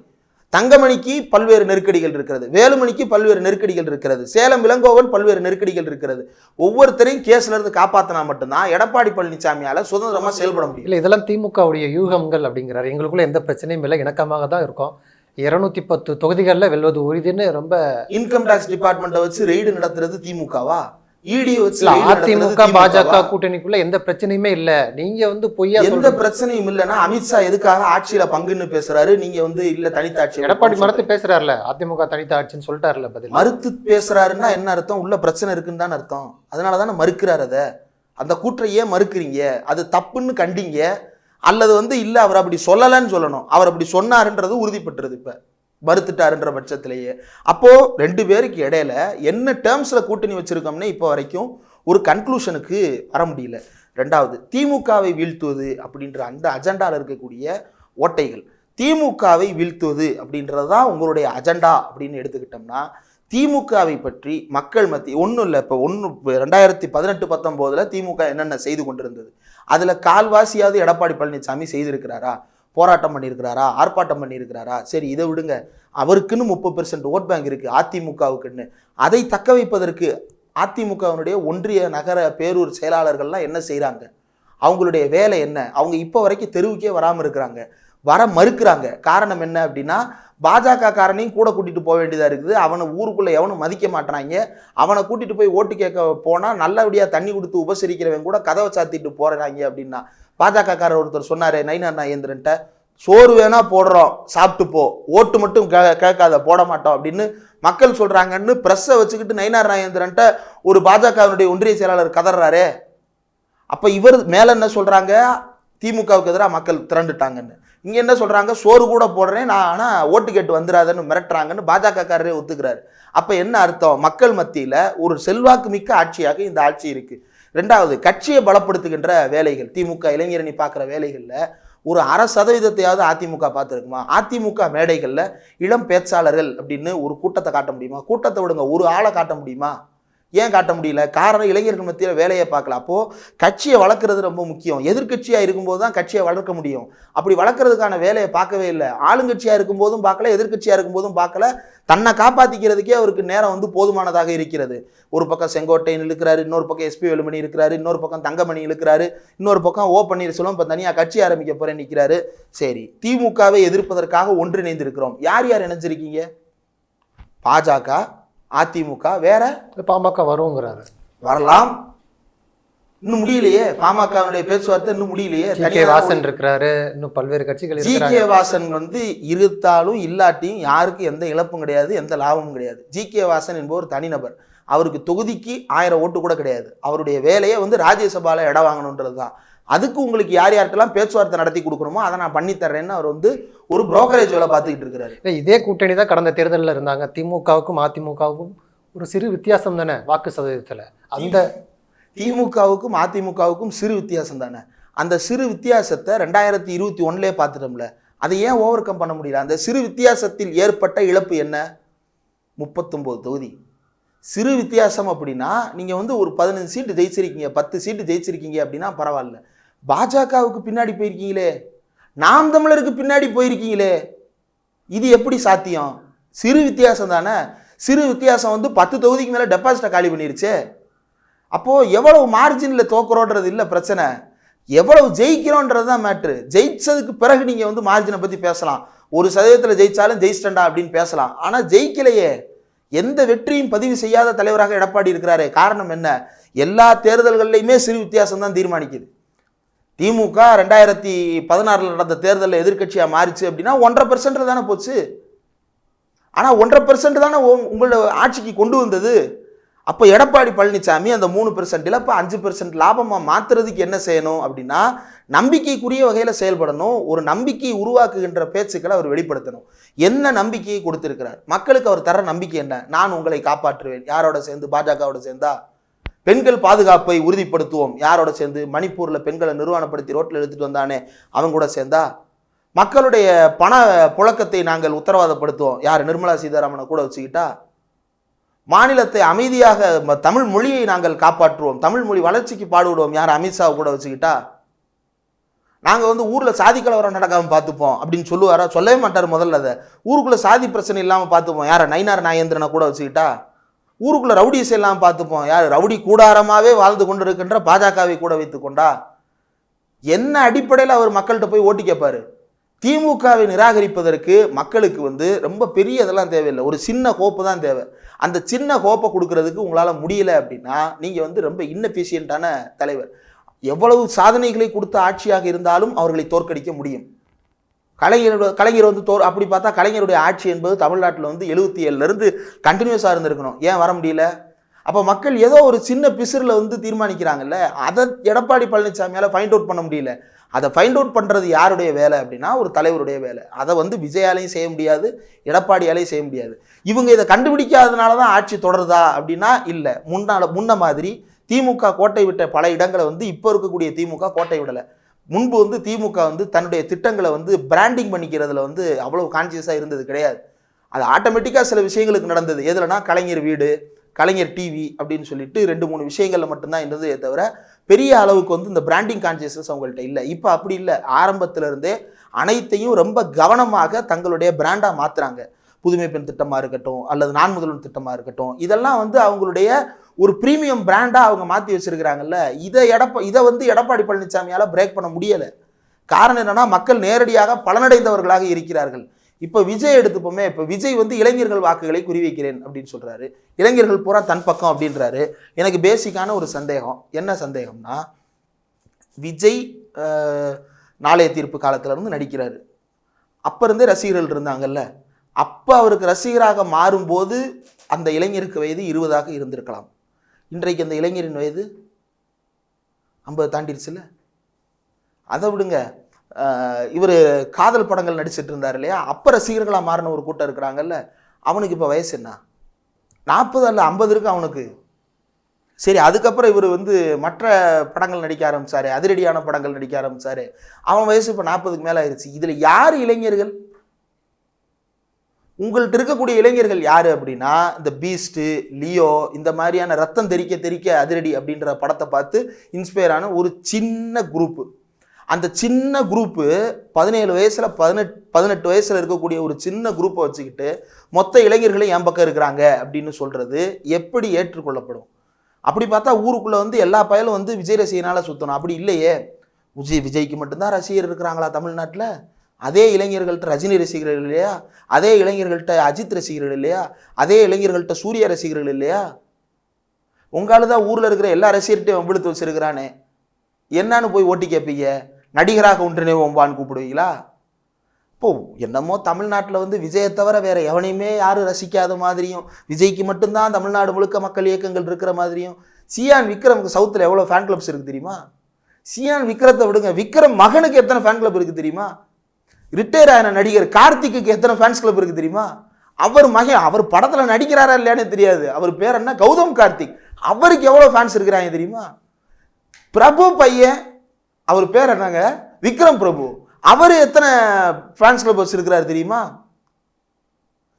தங்கமணிக்கு பல்வேறு நெருக்கடிகள் இருக்கிறது. வேலுமணிக்கு பல்வேறு நெருக்கடிகள் இருக்கிறது. சேலம் இளங்கோவன் பல்வேறு நெருக்கடிகள் இருக்கிறது. ஒவ்வொருத்தரையும் கேஸ்ல இருந்து காப்பாத்தினா மட்டும்தான் எடப்பாடி பழனிசாமியால சுதந்திரமா செயல்பட முடியும். இல்ல இதெல்லாம் திமுகவுடைய யூகங்கள் அப்படிங்கிறாரு. எங்களுக்குள்ள எந்த பிரச்சனையும் இல்லை. இணக்கமாக தான் இருக்கோம். இருநூத்தி பத்து தொகுதிகளில் வெல்வது உறுதின்னு ரொம்ப இன்கம் டாக்ஸ் டிபார்ட்மெண்ட்டை வச்சு ரெய்டு நடத்துறது திமுகவா? இடியை வச்சு அதிமுக? பாஜக கூட்டணிக்குள்ள எந்த பிரச்சனையுமே இல்ல. நீங்க வந்து பொய்யா எந்த பிரச்சனையும் இல்லைன்னா அமித்ஷா எதுக்காக ஆட்சியில பங்குன்னு பேசுறாரு? நீங்க வந்து இல்ல தனித்தாட்சி எடப்பாடி மரத்து பேசுறாருல அதிமுக தனித்த ஆட்சின்னு சொல்லிட்டாருல பதில். மறுத்து பேசுறாருன்னா என்ன அர்த்தம்? உள்ள பிரச்சனை இருக்குன்னு தானே அர்த்தம். அதனால தானே மறுக்கிறார் அதை. அந்த கூற்றை ஏன் மறுக்கிறீங்க? அது தப்புன்னு கண்டீங்க. அல்லது வந்து இல்ல அவர் அப்படி சொல்லலைன்னு சொல்லணும். அவர் அப்படி சொன்னாருன்றது உறுதிப்பட்டுருது இப்ப. மறுத்துட்டாருன்ற பட்சத்திலேயே. அப்போது ரெண்டு பேருக்கு இடையில என்ன டேர்ம்ஸில் கூட்டணி வச்சுருக்கோம்னே இப்போ வரைக்கும் ஒரு கன்க்ளூஷனுக்கு வர முடியல. ரெண்டாவது திமுகவை வீழ்த்துவது அப்படின்ற அந்த அஜெண்டாவில் இருக்கக்கூடிய ஓட்டைகள். திமுகவை வீழ்த்துவது அப்படின்றது தான் உங்களுடைய அஜெண்டா அப்படின்னு எடுத்துக்கிட்டோம்னா திமுகவை பற்றி மக்கள் மத்திய ஒன்றும் இல்லை இப்போ ஒன்று ரெண்டாயிரத்தி பதினெட்டு பத்தொம்போதில் திமுக என்னென்ன செய்து கொண்டிருந்தது? அதில் கால்வாசியாவது எடப்பாடி பழனிசாமி செய்திருக்கிறாரா? போராட்டம் பண்ணியிருக்கிறாரா? ஆர்ப்பாட்டம் பண்ணியிருக்கிறாரா? சரி இதை விடுங்க. அவருக்குன்னு முப்பது பெர்சன்ட் ஓட் பேங்க் இருக்குது அதிமுகவுக்குன்னு. அதை தக்க வைப்பதற்கு அதிமுகவினுடைய ஒன்றிய நகர பேரூர் செயலாளர்கள்லாம் என்ன செய்கிறாங்க அவங்களுடைய வேலை என்ன? அவங்க இப்போ வரைக்கும் தெருவுக்கே வராமல் இருக்கிறாங்க. வர மறுக்கிறாங்க. காரணம் என்ன அப்படின்னா பாஜக காரனையும் கூட கூட்டிகிட்டு போக வேண்டியதாக இருக்குது. அவனை ஊருக்குள்ளே எவனும் மதிக்க மாட்றாங்க. அவனை கூட்டிகிட்டு போய் ஓட்டு கேட்க போனால் நல்லபடியாக தண்ணி கொடுத்து உபசரிக்கிறவன் கூட கதவை சாத்திட்டு போகிறாங்க அப்படின்னா பாஜக காரர் ஒருத்தர் சொன்னார் நைனா நாகேந்திரன்ட்ட சோறு வேணா போடுறோம் சாப்பிட்டு போ. ஓட்டு மட்டும் கே கேட்காத போட மாட்டோம் அப்படின்னு மக்கள் சொல்கிறாங்கன்னு ப்ரெஸ்ஸை வச்சுக்கிட்டு நயினார் நாகேந்திரன்ட்ட ஒரு பாஜகவினுடைய ஒன்றிய செயலாளர் கதறாரே. அப்போ இவர் மேலே என்ன சொல்கிறாங்க திமுகவுக்கு எதிராக மக்கள் திரண்டுட்டாங்கன்னு. இங்கே என்ன சொல்கிறாங்க சோறு கூட போடுறேன். நான் ஆனால் ஓட்டு கேட்டு வந்துடாதன்னு மிரட்டுறாங்கன்னு பாஜகக்காரரே ஒத்துக்கிறாரு. அப்போ என்ன அர்த்தம்? மக்கள் மத்தியில் ஒரு செல்வாக்கு மிக்க ஆட்சியாக இந்த ஆட்சி இருக்குது ரெண்டாவது கட்சியை பலப்படுத்துகின்ற வேலைகள் திமுக இளைஞரணி பார்க்குற வேலைகளில் ஒரு அரை சதவீதத்தையாவது அதிமுக பார்த்துருக்குமா? அதிமுக மேடைகளில் இளம் பேச்சாளர்கள் அப்படின்னு ஒரு கூட்டத்தை காட்ட முடியுமா? கூட்டத்தை விடுங்க ஒரு ஆளை காட்ட முடியுமா? ஏன் காட்ட முடியல? காரணம் இளைஞர்கள் மத்தியில் வேலையை பார்க்கல. அப்போது கட்சியை வளர்க்குறது ரொம்ப முக்கியம். எதிர்க்கட்சியாக இருக்கும்போது தான் கட்சியை வளர்க்க முடியும். அப்படி வளர்க்குறதுக்கான வேலையை பார்க்கவே இல்லை. ஆளுங்கட்சியாக இருக்கும்போதும் பார்க்கல எதிர்க்கட்சியாக இருக்கும்போதும் பார்க்கல. தன்னை காப்பாற்றிக்கிறதுக்கே அவருக்கு நேரம் வந்து போதுமானதாக இருக்கிறது. ஒரு பக்கம் செங்கோட்டையன் இழுக்கிறாரு இன்னொரு பக்கம் எஸ்பி வேலுமணி இருக்கிறாரு இன்னொரு பக்கம் தங்கமணி இழுக்கிறாரு இன்னொரு பக்கம் ஓ பன்னீர்செல்வம் இப்போ தனியாக கட்சி ஆரம்பிக்க போகிறேன் நிற்கிறாரு சரி திமுகவை எதிர்ப்பதற்காக ஒன்றிணைந்து இருக்கிறோம் யார் யார் இணைஞ்சிருக்கீங்க? பாஜக அதிமுக வேற? பாமக வருங்கிறாரு. வரலாம். இன்னும் முடியலையே. பாமகவினுடைய பேச்சுவார்த்தை இன்னும் முடியலையே. கே வாசன் இருக்கிறாரு. இன்னும் பல்வேறு கட்சிகள் ஜி கே வாசன் வந்து இருத்தாலும் இல்லாட்டியும் யாருக்கும் எந்த இழப்பும் கிடையாது எந்த லாபமும் கிடையாது. ஜி கே வாசன் என்பவர் தனிநபர். அவருக்கு தொகுதிக்கு ஆயிரம் ஓட்டு கூட கிடையாது. அவருடைய வேலையை வந்து ராஜ்யசபால இடம் வாங்கணுன்றது தான் அதுக்கு உங்களுக்கு யார் யார்கிட்டலாம் பேச்சுவார்த்தை நடத்தி கொடுக்கணுமோ அதை நான் பண்ணி தர்றேன்னு அவர் வந்து ஒரு புரோக்கரேஜ் வேலை பார்த்துக்கிட்டு இருக்கிறாரு. இதே கூட்டணி தான் கடந்த தேர்தலில் இருந்தாங்க. திமுகவுக்கும் அதிமுகவுக்கும் ஒரு சிறு வித்தியாசம் தானே வாக்கு சதவீதத்துல. அந்த திமுகவுக்கும் அதிமுகவுக்கும் சிறு வித்தியாசம் தானே. அந்த சிறு வித்தியாசத்தை ரெண்டாயிரத்தி இருபத்தி ஒன்றுலேயே பார்த்துட்டோம்ல அதை ஏன் ஓவர் கம் பண்ண முடியல? அந்த சிறு வித்தியாசத்தில் ஏற்பட்ட இழப்பு என்ன? முப்பத்தொம்போது தொகுதி. சிறு வித்தியாசம் அப்படின்னா நீங்கள் வந்து ஒரு பதினஞ்சு சீட்டு ஜெயிச்சிருக்கீங்க பத்து சீட்டு ஜெயிச்சிருக்கீங்க அப்படின்னா பரவாயில்ல. பாஜகவுக்கு பின்னாடி போயிருக்கீங்களே? நாம் தமிழருக்கு பின்னாடி போயிருக்கீங்களே? இது எப்படி சாத்தியம்? சிறு வித்தியாசம் தானே? சிறு வித்தியாசம் வந்து பத்து தொகுதிக்கு மேலே டெபாசிட்டை காலி பண்ணிருச்சே. அப்போது எவ்வளவு மார்ஜினில் தோக்குறோன்றது இல்லை பிரச்சனை. எவ்வளவு ஜெயிக்கிறோன்றது தான் மேட்ரு ஜெயிச்சதுக்கு பிறகு நீங்கள் வந்து மார்ஜினை பற்றி பேசலாம். ஒரு சதவீதத்தில் ஜெயிச்சாலும் ஜெயிச்சிட்டண்டா அப்படின்னு பேசலாம். ஆனால் ஜெயிக்கலையே. எந்த வெற்றியும் பதிவு செய்யாத தலைவராக எடப்பாடி இருக்கிறாரே. காரணம் என்ன? எல்லா தேர்தல்கள்லையுமே சிறு வித்தியாசம் தான் தீர்மானிக்குது. திமுக ரெண்டாயிரத்தி பதினாறில் நடந்த தேர்தலில் எதிர்க்கட்சியாக மாறிச்சு அப்படின்னா ஒன்றரை பெர்சன்ட் தானே போச்சு. ஆனால் ஒன்றரை பெர்சன்ட் தானே உங்களோட ஆட்சிக்கு கொண்டு வந்தது. அப்போ எடப்பாடி பழனிசாமி அந்த மூணு பெர்சன்ட்டில் இப்போ அஞ்சு பெர்சன்ட் லாபமாக மாற்றுறதுக்கு என்ன செய்யணும் அப்படின்னா நம்பிக்கைக்குரிய வகையில் செயல்படணும். ஒரு நம்பிக்கை உருவாக்குகின்ற பேச்சுக்களை அவர் வெளிப்படுத்தணும். என்ன நம்பிக்கையை கொடுத்துருக்கிறார்? மக்களுக்கு அவர் தர நம்பிக்கை என்ன? நான் உங்களை காப்பாற்றுவேன். யாரோட சேர்ந்து? பாஜகவோட சேர்ந்தா? பெண்கள் பாதுகாப்பை உறுதிப்படுத்துவோம். யாரோட சேர்ந்து? மணிப்பூரில் பெண்களை நிர்வாணப்படுத்தி ரோட்டில் எடுத்துகிட்டு வந்தானே அவங்க கூட சேர்ந்தா? மக்களுடைய பண புழக்கத்தை நாங்கள் உத்தரவாதப்படுத்துவோம். யார்? நிர்மலா சீதாராமனை கூட வச்சுக்கிட்டா? மாநிலத்தை அமைதியாக தமிழ் மொழியை நாங்கள் காப்பாற்றுவோம். தமிழ் மொழி வளர்ச்சிக்கு பாடுவிடுவோம் யார்? அமித்ஷாவை கூட வச்சுக்கிட்டா? நாங்கள் வந்து ஊரில் சாதி கலவரம் நடக்காமல் பார்த்துப்போம் அப்படின்னு சொல்லுவாரா? சொல்லவே மாட்டார் முதல்ல அதை. ஊருக்குள்ளே சாதி பிரச்சனை இல்லாமல் பார்த்துப்போம். யாரை? நயினார் நாயேந்திரனை கூட வச்சுக்கிட்டா? ஊருக்குள்ளே ரவுடிஸ் எல்லாம் பார்த்துப்போம். யார்? ரவுடி கூடாரமாகவே வாழ்ந்து கொண்டிருக்கின்ற பாஜகவை கூட வைத்து கொண்டா? என்ன அடிப்படையில் அவர் மக்கள்கிட்ட போய் ஓட்டு கேட்பார் திமுகவை நிராகரிப்பதற்கு மக்களுக்கு வந்து ரொம்ப பெரிய இதெல்லாம் தேவையில்லை. ஒரு சின்ன கோப்பு தான் தேவை. அந்த சின்ன கோப்பை கொடுக்கறதுக்கு உங்களால் முடியல அப்படின்னா நீங்கள் வந்து ரொம்ப இன்னெஃபிஷியண்ட்டான தலைவர். எவ்வளவு சாதனைகளை கொடுத்த ஆட்சியாக இருந்தாலும் அவர்களை தோற்கடிக்க முடியும். கலைஞரோட கலைஞர் வந்து தோ அப்படி பார்த்தா கலைஞருடைய ஆட்சி என்பது தமிழ்நாட்டில் வந்து எழுபத்தி ஏழுலேருந்து கண்டினியூஸாக இருந்திருக்கணும். ஏன் வர முடியல? அப்போ மக்கள் ஏதோ ஒரு சின்ன பிசுரில் வந்து தீர்மானிக்கிறாங்கல்ல அதை எடப்பாடி பழனிசாமியால் ஃபைண்ட் அவுட் பண்ண முடியல. அதை ஃபைண்ட் அவுட் பண்ணுறது யாருடைய வேலை அப்படின்னா ஒரு தலைவருடைய வேலை. அதை வந்து விஜயாலையும் செய்ய முடியாது எடப்பாடியாலையும் செய்ய முடியாது. இவங்க இதை கண்டுபிடிக்காதனால தான் ஆட்சி தொடருதா அப்படின்னா இல்லை. முன்னால முன்ன மாதிரி திமுக கோட்டை விட்ட பல இடங்களை வந்து இப்போ இருக்கக்கூடிய திமுக கோட்டை விடலை. முன்பு வந்து திமுக வந்து தன்னுடைய திட்டங்களை வந்து பிராண்டிங் பண்ணிக்கிறதுல வந்து அவ்வளோ கான்சியஸாக இருந்தது கிடையாது. அது ஆட்டோமேட்டிக்காக சில விஷயங்களுக்கு நடந்தது. எதுலனா கலைஞர் வீடு கலைஞர் டிவி அப்படின்னு சொல்லிட்டு ரெண்டு மூணு விஷயங்களில் மட்டும்தான் இருந்ததே தவிர பெரிய அளவுக்கு வந்து இந்த பிராண்டிங் கான்சியஸ்னஸ் அவங்கள்ட்ட இல்லை. இப்போ அப்படி இல்லை. ஆரம்பத்திலிருந்தே அனைத்தையும் ரொம்ப கவனமாக தங்களுடைய பிராண்டாக மாற்றுறாங்க புதுமை பெண் திட்டமாக இருக்கட்டும் அல்லது நான் முதல்வன் திட்டமாக இருக்கட்டும். இதெல்லாம் வந்து அவங்களுடைய ஒரு ப்ரீமியம் பிராண்டாக அவங்க மாற்றி வச்சிருக்கிறாங்கல்ல இதை எடப்பா இதை வந்து எடப்பாடி பழனிசாமியால் பிரேக் பண்ண முடியலை. காரணம் என்னென்னா மக்கள் நேரடியாக பலனடைந்தவர்களாக இருக்கிறார்கள். இப்போ விஜய் எடுத்துப்போமே இப்போ விஜய் வந்து இளைஞர்கள் வாக்குகளை குறிவைக்கிறேன் அப்படின்னு சொல்கிறாரு இளைஞர்கள் பூரா தன் பக்கம் அப்படின்றாரு. எனக்கு பேசிக்கான ஒரு சந்தேகம். என்ன சந்தேகம்னா விஜய் நாளைய தீர்ப்பு காலத்தில் இருந்து நடிக்கிறாரு. அப்போ இருந்தே ரசிகர்கள் இருந்தாங்கல்ல. அப்போ அவருக்கு ரசிகராக மாறும்போது அந்த இளைஞருக்கு வயது இருபதாக இருந்திருக்கலாம். இன்றைக்கு அந்த இளைஞரின் வயது ஐம்பது தாண்டிடுச்சுல்ல அதை விடுங்க. இவர் காதல் படங்கள் நடிச்சிட்டு இருந்தார் இல்லையா? அப்போ ரசிகர்களாக மாறின ஒரு கூட்டம் இருக்கிறாங்கல்ல. அவனுக்கு இப்போ வயசு என்ன? நாற்பது அல்ல ஐம்பது இருக்கு அவனுக்கு. சரி அதுக்கப்புறம் இவர் வந்து மற்ற படங்கள் நடிக்க ஆரம்பிச்சாரு அதிரடியான படங்கள் நடிக்க ஆரம்பிச்சாரு. அவன் வயசு இப்போ நாற்பதுக்கு மேலே ஆயிடுச்சு இதில் யார் இளைஞர்கள்? உங்கள்கிட்ட இருக்கக்கூடிய இளைஞர்கள் யார் அப்படின்னா இந்த பீஸ்ட்டு லியோ இந்த மாதிரியான ரத்தம் தெறிக்க தெறிக்க அதிரடி அப்படின்ற படத்தை பார்த்து இன்ஸ்பயர் ஆன ஒரு சின்ன குரூப்பு அந்த சின்ன குரூப்பு பதினேழு வயசில் பதினெட் பதினெட்டு வயசில் இருக்கக்கூடிய ஒரு சின்ன குரூப்பை வச்சுக்கிட்டு மொத்த இளைஞர்களும் என் பக்கம் இருக்கிறாங்க அப்படின்னு சொல்கிறது எப்படி ஏற்றுக்கொள்ளப்படும்? அப்படி பார்த்தா ஊருக்குள்ளே வந்து எல்லா பயலும் வந்து விஜய் ரசிகனால் சுற்றணும் அப்படி இல்லையே. விஜய் விஜய்க்கு மட்டும்தான் ரசிகர் இருக்கிறாங்களா தமிழ்நாட்டில்? அதே இளைஞர்கள்ட்ட ரஜினி ரசிகர்கள் இல்லையா? அதே இளைஞர்கள்ட்ட அஜித் ரசிகர்கள் இல்லையா? அதே இளைஞர்கள்ட்ட சூர்யா ரசிகர்கள் இல்லையா? உங்களால் தான் ஊரில் இருக்கிற எல்லா ரசிகர்கிட்டையும் வம்பிழுத்து வச்சிருக்கிறானே. என்னன்னு போய் ஓட்டி கேட்பீங்க நடிகராக ஒன்றினே ஒம்பான்னு கூப்பிடுவீங்களா? இப்போ என்னமோ தமிழ்நாட்டில் வந்து விஜயை தவிர வேற எவனையுமே யாரும் ரசிக்காத மாதிரியும் விஜய்க்கு மட்டும்தான் தமிழ்நாடு முழுக்க மக்கள் இயக்கங்கள் இருக்கிற மாதிரியும் சியான் விக்ரமுக்கு சவுத்தில் எவ்வளோ ஃபேன் கிளப்ஸ் இருக்குது தெரியுமா? சியான் விக்ரத்தை விடுங்க. விக்ரம் மகனுக்கு எத்தனை ஃபேன் கிளப் இருக்குது தெரியுமா? ரிட்டையர் ஆன நடிகர் கார்த்திக்கு எத்தனை ஃபேன்ஸ் கிளப் இருக்கு தெரியுமா? அவர் மகன் அவர் படத்தில் நடிக்கிறாரா இல்லையானே தெரியாது. அவர் பேர் என்ன? கௌதம் கார்த்திக். அவருக்கு எவ்வளோ ஃபேன்ஸ் இருக்கிறாங்க தெரியுமா? பிரபு பையன் அவர் பேர் என்னங்க? விக்ரம் பிரபு. அவர் எத்தனை ஃபேன்ஸ் கிளப் வச்சிருக்கிறாரு தெரியுமா?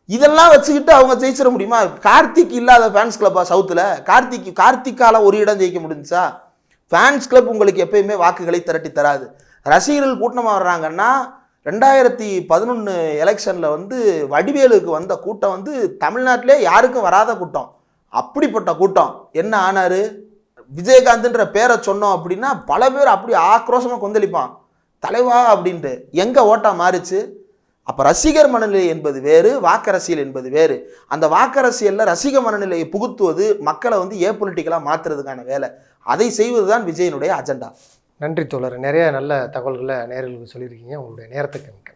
இதெல்லாம் வச்சுக்கிட்டு அவங்க ஜெயிச்சிட முடியுமா? கார்த்திக் இல்லாத ஃபேன்ஸ் கிளப்பா சவுத்தில் கார்த்திக் கார்த்திக்கால ஒரு இடம் ஜெயிக்க முடிஞ்சா ஃபேன்ஸ் கிளப் உங்களுக்கு எப்பயுமே வாக்குகளை திரட்டி தராது. ரசிகர்கள் கூட்டமாக வர்றாங்கன்னா ரெண்டாயிரத்தி பதினொன்று எலெக்ஷனில் வந்து வடிவேலுக்கு வந்த கூட்டம் வந்து தமிழ்நாட்டிலே யாருக்கும் வராத கூட்டம். அப்படிப்பட்ட கூட்டம். என்ன ஆனாரு? விஜயகாந்த்ன்ற பேரை சொன்னோம் அப்படின்னா பல பேர் அப்படி ஆக்ரோஷமாக கொந்தளிப்பான். தலைவா அப்படின்ட்டு. எங்கே ஓட்டா மாறுச்சு? அப்போ ரசிகர் மனநிலை என்பது வேறு வாக்கரசியல் என்பது வேறு. அந்த வாக்கரசியலில் ரசிக மனநிலையை புகுத்துவது மக்களை வந்து ஏ பொலிட்டிக்கலாக மாற்றுறதுக்கான வேலை. அதை செய்வது தான் விஜயனுடைய அஜெண்டா நன்றி தோழர். நிறைய நல்ல தகவல்களை நேர்களுக்கு சொல்லியிருக்கீங்க. உங்களுடைய நேரத்துக்கு மிக்க